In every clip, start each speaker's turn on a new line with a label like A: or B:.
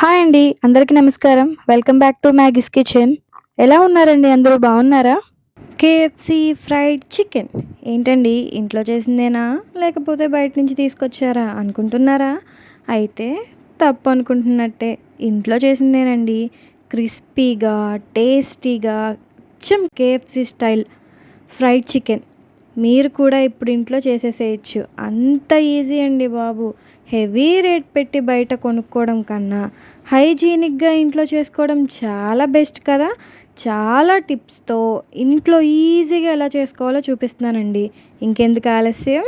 A: Hi అండి. అందరికీ నమస్కారం. Welcome back to Maggie's kitchen. ఎలా ఉన్నారండి అందరూ బాగున్నారా? కేఎఫ్‌సి ఫ్రైడ్ చికెన్ ఏంటండి ఇంట్లో చేసిందేనా? లేకపోతే బయట నుంచి తీసుకొచ్చారా అనుకుంటున్నారా? అయితే తప్పు అనుకుంటున్నట్టే. ఇంట్లో చేసిందేనండి. క్రిస్పీగా, టేస్టీగా అచ్చం కేఎఫ్‌సి స్టైల్ ఫ్రైడ్ చికెన్. మీరు కూడా ఇప్పుడు ఇంట్లో చేసేసేయచ్చు అంత ఈజీ అండి బాబు. హెవీ రేట్ పెట్టి బయట కొనుక్కోవడం కన్నా హైజీనిక్‌గా ఇంట్లో చేసుకోవడం చాలా బెస్ట్ కదా! చాలా టిప్స్‌తో ఇంట్లో ఈజీగా ఎలా చేసుకోవాలో చూపిస్తున్నానండి. ఇంకెందుకు ఆలస్యం?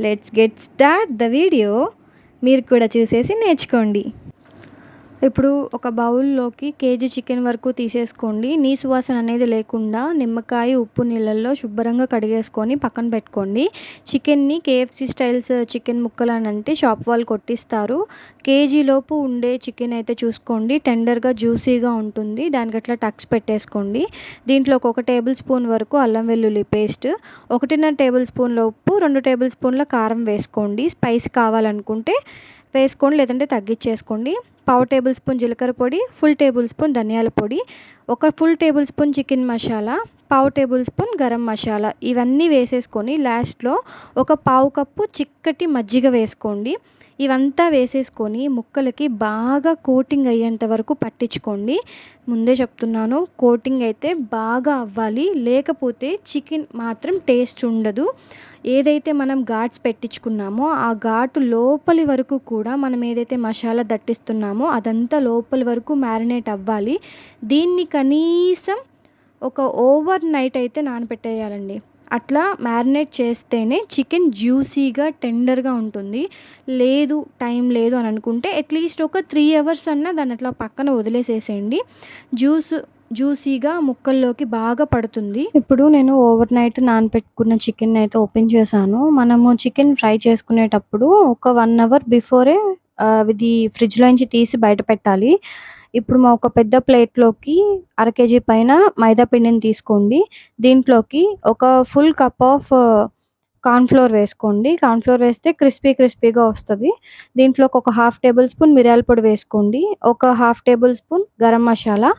A: Let's get start the video. మీరు కూడా చూసేసి నేర్చుకోండి. ఇప్పుడు ఒక బౌల్‌లోకి కేజీ చికెన్ వరకు తీసేసుకోండి. నీ సువాసన అనేది లేకుండా నిమ్మకాయ, ఉప్పు నీళ్ళల్లో శుభ్రంగా కడిగేసుకొని పక్కన పెట్టుకోండి. చికెన్‌ని కేఎఫ్‌సి స్టైల్స్ చికెన్ ముక్కలు అని అంటే షాప్ వాళ్ళు కొట్టిస్తారు. కేజీలోపు ఉండే చికెన్ అయితే చూసుకోండి. టెండర్‌గా, జ్యూసీగా ఉంటుంది. దానికి అట్లా టక్స్ పెట్టేసుకోండి. దీంట్లో ఒక టేబుల్ స్పూన్ వరకు అల్లం వెల్లుల్లి పేస్ట్, ఒకటిన్నర టేబుల్ స్పూన్ల ఉప్పు, రెండు టేబుల్ స్పూన్ల కారం వేసుకోండి. స్పైస్ కావాలనుకుంటే వేసుకోండి లేదంటే తగ్గించేసుకోండి. పావు టేబుల్ స్పూన్ జీలకర్ర పొడి, ఫుల్ టేబుల్ స్పూన్ ధనియాల పొడి, ఒక full tablespoon chicken masala, పావు టేబుల్ స్పూన్ గరం మసాలా ఇవన్నీ వేసేసుకొని లాస్ట్‌లో ఒక పావు కప్పు చిక్కటి మజ్జిగ వేసుకోండి. ఇవంతా వేసేసుకొని ముక్కలకి బాగా కోటింగ్ అయ్యేంత వరకు పట్టించుకోండి. ముందే చెప్తున్నాను కోటింగ్ అయితే బాగా అవ్వాలి. లేకపోతే చికెన్ మాత్రం టేస్ట్ ఉండదు. ఏదైతే మనం ఘాట్స్ పెట్టించుకున్నామో ఆ ఘాటు లోపలి వరకు కూడా మనం ఏదైతే మసాలా దట్టిస్తున్నామో అదంతా లోపలి వరకు మ్యారినేట్ అవ్వాలి. దీన్ని కనీసం ఒక ఓవర్ నైట్ అయితే నానబెట్టేయాలండి. అట్లా మ్యారినేట్ చేస్తేనే చికెన్ జ్యూసీగా, టెండర్‌గా ఉంటుంది. లేదు టైం లేదు అని అనుకుంటే అట్లీస్ట్ ఒక త్రీ అవర్స్ అన్నా దాన్ని అట్లా పక్కన వదిలేసేసేయండి. జ్యూస్ జ్యూసీగా ముక్కల్లోకి బాగా పడుతుంది. ఇప్పుడు నేను ఓవర్ నైట్ నానపెట్టుకున్న చికెన్ అయితే ఓపెన్ చేశాను. మనము చికెన్ ఫ్రై చేసుకునేటప్పుడు ఒక వన్ అవర్ బిఫోరే ఇది ఫ్రిడ్జ్‌లో నుంచి తీసి బయట పెట్టాలి. ఇప్పుడు మా ఒక పెద్ద ప్లేట్‌లోకి అర కేజీ పైన మైదా పిండిని తీసుకోండి. దీంట్లోకి ఒక ఫుల్ కప్ ఆఫ్ కార్న్ఫ్లోర్ వేసుకోండి. కార్న్ఫ్లోర్ వేస్తే క్రిస్పీ క్రిస్పీగా వస్తుంది దీంట్లోకి ఒక హాఫ్ టేబుల్ స్పూన్ మిరియాల పొడి వేసుకోండి. ఒక half tablespoon garam masala,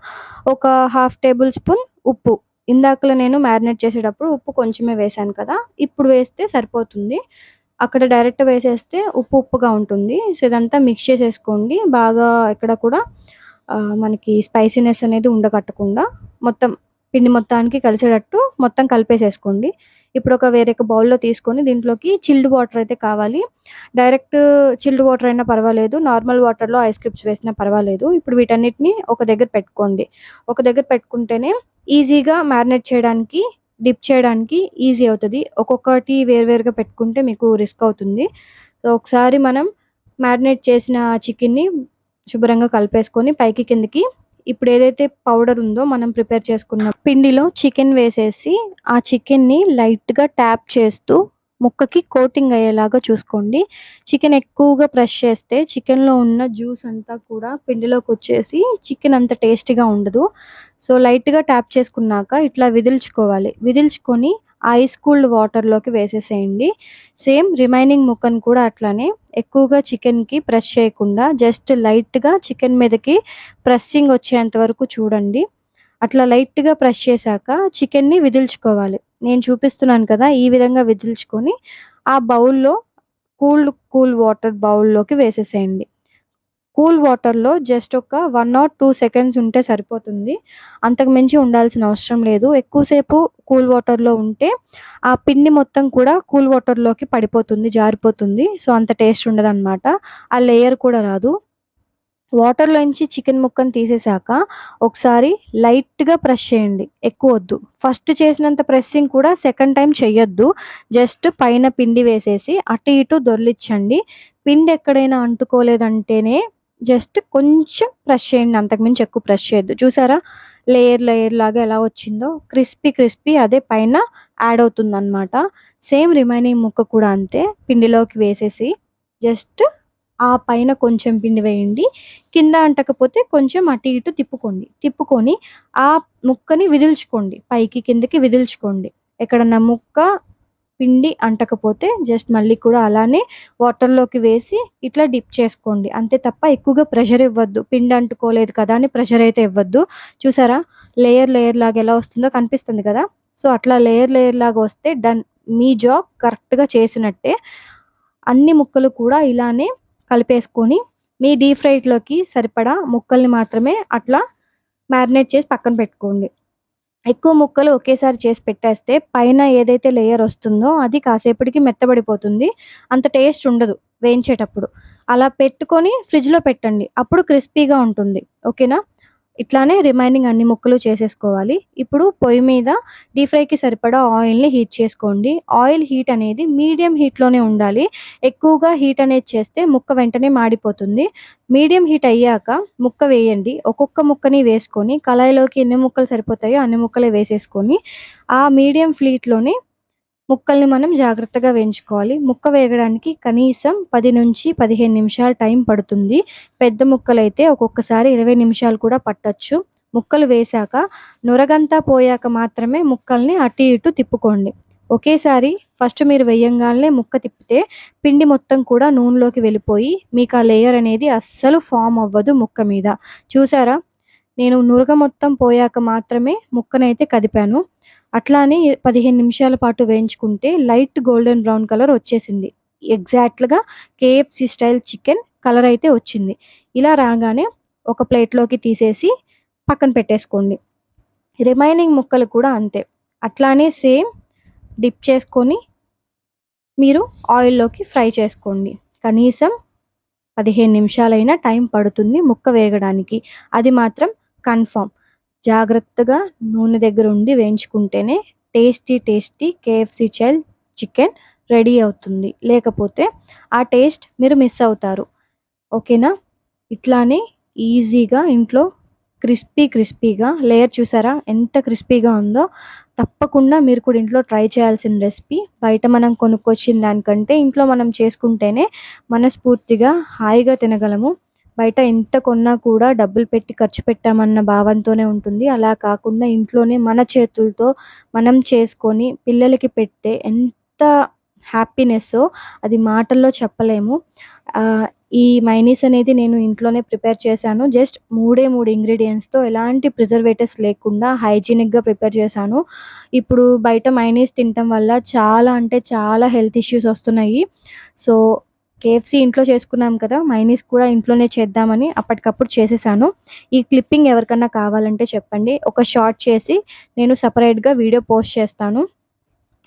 A: ఒక హాఫ్ టేబుల్ స్పూన్ ఉప్పు. ఇందాకలో నేను మ్యారినేట్ చేసేటప్పుడు ఉప్పు కొంచెమే వేశాను కదా! ఇప్పుడు వేస్తే సరిపోతుంది. అక్కడ డైరెక్ట్ వేసేస్తే ఉప్పు ఉప్పుగా ఉంటుంది. సో, ఇదంతా మిక్స్ చేసేసుకోండి. బాగా ఎక్కడ కూడా మనకి స్పైసీనెస్ అనేది ఉండకట్టకుండా మొత్తం పిండి మొత్తానికి కలిసేటట్టు మొత్తం కలిపేసేసుకోండి. ఇప్పుడు ఒక వేరొక బౌల్‌లో తీసుకొని దీంట్లోకి చిల్డ్ వాటర్ అయితే కావాలి. డైరెక్ట్ చిల్డ్ వాటర్ అయినా పర్వాలేదు. నార్మల్ వాటర్‌లో ఐస్ క్యూబ్స్ వేసినా పర్వాలేదు. ఇప్పుడు వీటన్నిటిని ఒక దగ్గర పెట్టుకోండి. ఒక దగ్గర పెట్టుకుంటేనే ఈజీగా మ్యారినేట్ చేయడానికి, డిప్ చేయడానికి ఈజీ అవుతుంది ఒక్కొక్కటి వేరువేరుగా పెట్టుకుంటే మీకు రిస్క్ అవుతుంది. సో, ఒకసారి మనం మ్యారినేట్ చేసిన చికెన్‌ని శుభ్రంగా కలిపేసుకొని పైకి కిందకి ఇప్పుడు ఏదైతే పౌడర్ ఉందో మనం ప్రిపేర్ చేసుకున్న పిండిలో చికెన్ వేసేసి ఆ చికెన్‌ని లైట్‌గా ట్యాప్ చేస్తూ ముక్కకి కోటింగ్ అయ్యేలాగా చూసుకోండి. చికెన్ ఎక్కువగా ప్రెష్ చేస్తే చికెన్‌లో ఉన్న జ్యూస్ అంతా కూడా పిండిలోకి వచ్చేసి చికెన్ అంత టేస్టీగా ఉండదు. సో, లైట్‌గా ట్యాప్ చేసుకున్నాక ఇట్లా విదిల్చుకోవాలి. విదిల్చుకొని ఐస్ కూల్డ్ వాటర్‌లోకి వేసేసేయండి. సేమ్ రిమైనింగ్ ముక్కను కూడా అట్లానే ఎక్కువగా చికెన్‌కి ప్రెస్ చేయకుండా జస్ట్ లైట్‌గా చికెన్ మీదకి ప్రెస్సింగ్ వచ్చేంత వరకు చూడండి. అట్లా లైట్‌గా ప్రెస్ చేశాక చికెన్‌ని విదిల్చుకోవాలి. నేను చూపిస్తున్నాను కదా! ఈ విధంగా విదిల్చుకొని ఆ బౌల్‌లో కూల్డ్ కూల్ వాటర్ బౌల్‌లోకి వేసేసేయండి. కూల్ వాటర్‌లో జస్ట్ ఒక వన్ ఆర్ టూ సెకండ్స్ ఉంటే సరిపోతుంది. అంతకు మించి ఉండాల్సిన అవసరం లేదు. ఎక్కువసేపు కూల్ వాటర్‌లో ఉంటే ఆ పిండి మొత్తం కూడా కూల్ వాటర్‌లోకి పడిపోతుంది, జారిపోతుంది. సో, అంత టేస్ట్ ఉండదనమాట. ఆ లేయర్ కూడా రాదు. వాటర్‌లో నుంచి చికెన్ ముక్కను తీసేశాక ఒకసారి లైట్‌గా ప్రెస్ చేయండి. ఎక్కువ వద్దు ఫస్ట్ చేసినంత ప్రెస్సింగ్ కూడా సెకండ్ టైం చెయ్యొద్దు. జస్ట్ పైన పిండి వేసేసి అటు ఇటు దొర్లిచ్చండి. పిండి ఎక్కడైనా అంటుకోలేదంటేనే జస్ట్ కొంచెం ప్రెస్ చేయండి. అంతకు మించి ఎక్కువ ప్రెస్ చేయొద్దు. చూసారా? లేయర్ లేయర్ లాగా ఎలా వచ్చిందో క్రిస్పీ క్రిస్పీ అదే పైన యాడ్ అవుతుంది అనమాట సేమ్ రిమైనింగ్ ముక్క కూడా అంతే. పిండిలోకి వేసేసి జస్ట్ ఆ పైన కొంచెం పిండి వేయండి. కింద అంటకపోతే కొంచెం అటు ఇటు తిప్పుకోండి. తిప్పుకొని ఆ ముక్కని విదిల్చుకోండి. పైకి కిందకి విదిల్చుకోండి. ఎక్కడన్నా ముక్క పిండి అంటకపోతే జస్ట్ మళ్ళీ కూడా అలానే వాటర్‌లోకి వేసి ఇట్లా డిప్ చేసుకోండి. అంతే తప్ప ఎక్కువగా ప్రెషర్ ఇవ్వద్దు. పిండి అంటుకోలేదు కదా అని ప్రెషర్ అయితే ఇవ్వద్దు. చూసారా? లేయర్ లేయర్ లాగా ఎలా వస్తుందో కనిపిస్తుంది కదా! సో, అట్లా లేయర్ లేయర్ లాగా వస్తే డన్. మీ జాబ్ కరెక్ట్‌గా చేసినట్టే. అన్ని ముక్కలు కూడా ఇలానే కలిపేసుకొని మీ డీప్ ఫ్రైట్లోకి సరిపడా ముక్కల్ని మాత్రమే అట్లా మ్యారినేట్ చేసి పక్కన పెట్టుకోండి. ఎక్కువ ముక్కలు ఒకేసారి చేసి పెట్టేస్తే పైన ఏదైతే లేయర్ వస్తుందో అది కాసేపటికి మెత్తబడిపోతుంది. అంత టేస్ట్ ఉండదు వేయించేటప్పుడు. అలా పెట్టుకొని ఫ్రిడ్జ్‌లో పెట్టండి. అప్పుడు క్రిస్పీగా ఉంటుంది. ఓకేనా? ఇట్లానే రిమైనింగ్ అన్ని ముక్కలు చేసేసుకోవాలి. ఇప్పుడు పొయ్యి మీద డీప్ ఫ్రైకి సరిపడా ఆయిల్‌ని హీట్ చేసుకోండి. ఆయిల్ హీట్ అనేది మీడియం హీట్‌లోనే ఉండాలి. ఎక్కువగా హీట్ అనేది చేస్తే ముక్క వెంటనే మాడిపోతుంది. మీడియం హీట్ అయ్యాక ముక్క వేయండి. ఒక్కొక్క ముక్కని వేసుకొని కళాయిలోకి ఎన్ని ముక్కలు సరిపోతాయో అన్ని ముక్కలే వేసేసుకొని ఆ మీడియం ఫ్లీట్‌లోనే ముక్కల్ని మనం జాగ్రత్తగా వేయించుకోవాలి. ముక్క వేగడానికి కనీసం 10-15 నిమిషాలు టైం పడుతుంది. పెద్ద ముక్కలైతే ఒక్కొక్కసారి 20 నిమిషాలు కూడా పట్టచ్చు ముక్కలు వేశాక నురగంతా పోయాక మాత్రమే ముక్కల్ని అటు ఇటు తిప్పుకోండి. ఒకేసారి ఫస్ట్ మీరు వెయ్యంగానే ముక్క తిప్పితే పిండి మొత్తం కూడా నూనెలోకి వెళ్ళిపోయి మీకు ఆ లేయర్ అనేది అస్సలు ఫామ్ అవ్వదు ముక్క మీద. చూసారా? నేను నురగ మొత్తం పోయాక మాత్రమే ముక్కనైతే కదిపాను. అట్లానే 15 నిమిషాల పాటు వేయించుకుంటే లైట్ గోల్డెన్ బ్రౌన్ కలర్ వచ్చేసింది. ఎగ్జాక్ట్‌గా కేఎఫ్సి స్టైల్ చికెన్ కలర్ అయితే వచ్చింది. ఇలా రాగానే ఒక ప్లేట్‌లోకి తీసేసి పక్కన పెట్టేసుకోండి. రిమైనింగ్ ముక్కలు కూడా అంతే. అట్లానే సేమ్ డిప్ చేసుకొని మీరు ఆయిల్‌లోకి ఫ్రై చేసుకోండి. కనీసం 15 నిమిషాలైనా టైం పడుతుంది ముక్క వేగడానికి. అది మాత్రం కన్ఫామ్ జాగ్రత్తగా నూనె దగ్గర ఉండి వేయించుకుంటేనే టేస్టీ టేస్టీ కేఎఫ్‌సీ చైల్డ్ చికెన్ రెడీ అవుతుంది. లేకపోతే ఆ టేస్ట్ మీరు మిస్ అవుతారు. ఓకేనా? ఇట్లానే ఈజీగా ఇంట్లో క్రిస్పీ క్రిస్పీగా లేయర్ చూసారా? ఎంత క్రిస్పీగా ఉందో. తప్పకుండా మీరు కూడా ఇంట్లో ట్రై చేయాల్సిన రెసిపీ. బయట మనం కొనుక్కొచ్చిన దానికంటే ఇంట్లో మనం చేసుకుంటేనే మనస్ఫూర్తిగా హాయిగా తినగలము. బయట ఎంత కొన్నా కూడా డబ్బులు పెట్టి ఖర్చు పెట్టామన్న భావంతోనే ఉంటుంది. అలా కాకుండా ఇంట్లోనే మన చేతులతో మనం చేసుకొని పిల్లలకి పెడితే ఎంత హ్యాపీనెస్సో అది మాటల్లో చెప్పలేము. ఈ మైనీస్ అనేది నేను ఇంట్లోనే ప్రిపేర్ చేశాను. జస్ట్ మూడే మూడు ఇంగ్రీడియంట్స్తో ఎలాంటి ప్రిజర్వేటివ్స్ లేకుండా హైజీనిక్‌గా ప్రిపేర్ చేశాను. ఇప్పుడు బయట మైనీస్ తినటం వల్ల చాలా అంటే చాలా హెల్త్ ఇష్యూస్ వస్తున్నాయి. సో, కేఎఫ్‌సీ ఇంట్లో చేసుకున్నాం కదా! మైనీస్ కూడా ఇంట్లోనే చేద్దామని అప్పటికప్పుడు చేసేసాను. ఈ క్లిప్పింగ్ ఎవరికన్నా కావాలంటే చెప్పండి. ఒక షార్ట్ చేసి నేను సపరేట్గా వీడియో పోస్ట్ చేస్తాను.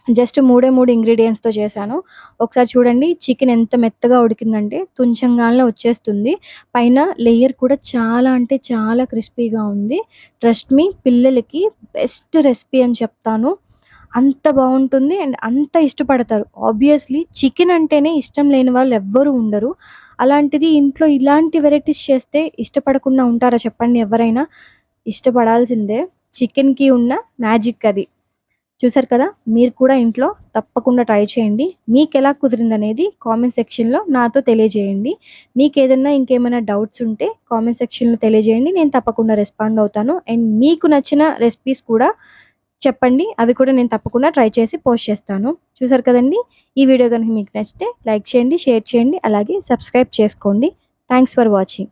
A: జస్ట్ మూడే మూడు ఇంగ్రీడియంట్స్తో చేశాను. ఒకసారి చూడండి చికెన్ ఎంత మెత్తగా ఉడికిందంటే తుంచంగానే వచ్చేస్తుంది. పైన లేయర్ కూడా చాలా అంటే చాలా క్రిస్పీగా ఉంది. ట్రస్ట్ మీ పిల్లలకి బెస్ట్ రెసిపీ అని చెప్తాను. అంత బాగుంటుంది అండ్ అంత ఇష్టపడతారు. ఆబ్వియస్‌లీ చికెన్ అంటేనే ఇష్టం లేని వాళ్ళు ఎవ్వరు ఉండరు. అలాంటిది ఇంట్లో ఇలాంటి వెరైటీస్ చేస్తే ఇష్టపడకుండా ఉంటారా చెప్పండి ఎవరైనా ఇష్టపడాల్సిందే. చికెన్‌కి ఉన్న మ్యాజిక్ అది. చూసారు కదా! మీరు కూడా ఇంట్లో తప్పకుండా ట్రై చేయండి. మీకు ఎలా కుదిరింది కుదిరిందనేది కామెంట్ సెక్షన్‌లో నాతో తెలియజేయండి. మీకు ఏదైనా ఇంకేమైనా డౌట్స్ ఉంటే కామెంట్ సెక్షన్‌లో తెలియజేయండి. నేను తప్పకుండా రెస్పాండ్ అవుతాను. అండ్ మీకు నచ్చిన రెసిపీస్ కూడా చెప్పండి. అవి కూడా నేను తప్పకుండా ట్రై చేసి పోస్ట్ చేస్తాను. చూసారు కదండి ఈ వీడియో కనుక మీకు నచ్చితే లైక్ చేయండి, షేర్ చేయండి, అలాగే సబ్స్క్రైబ్ చేసుకోండి. Thanks for watching.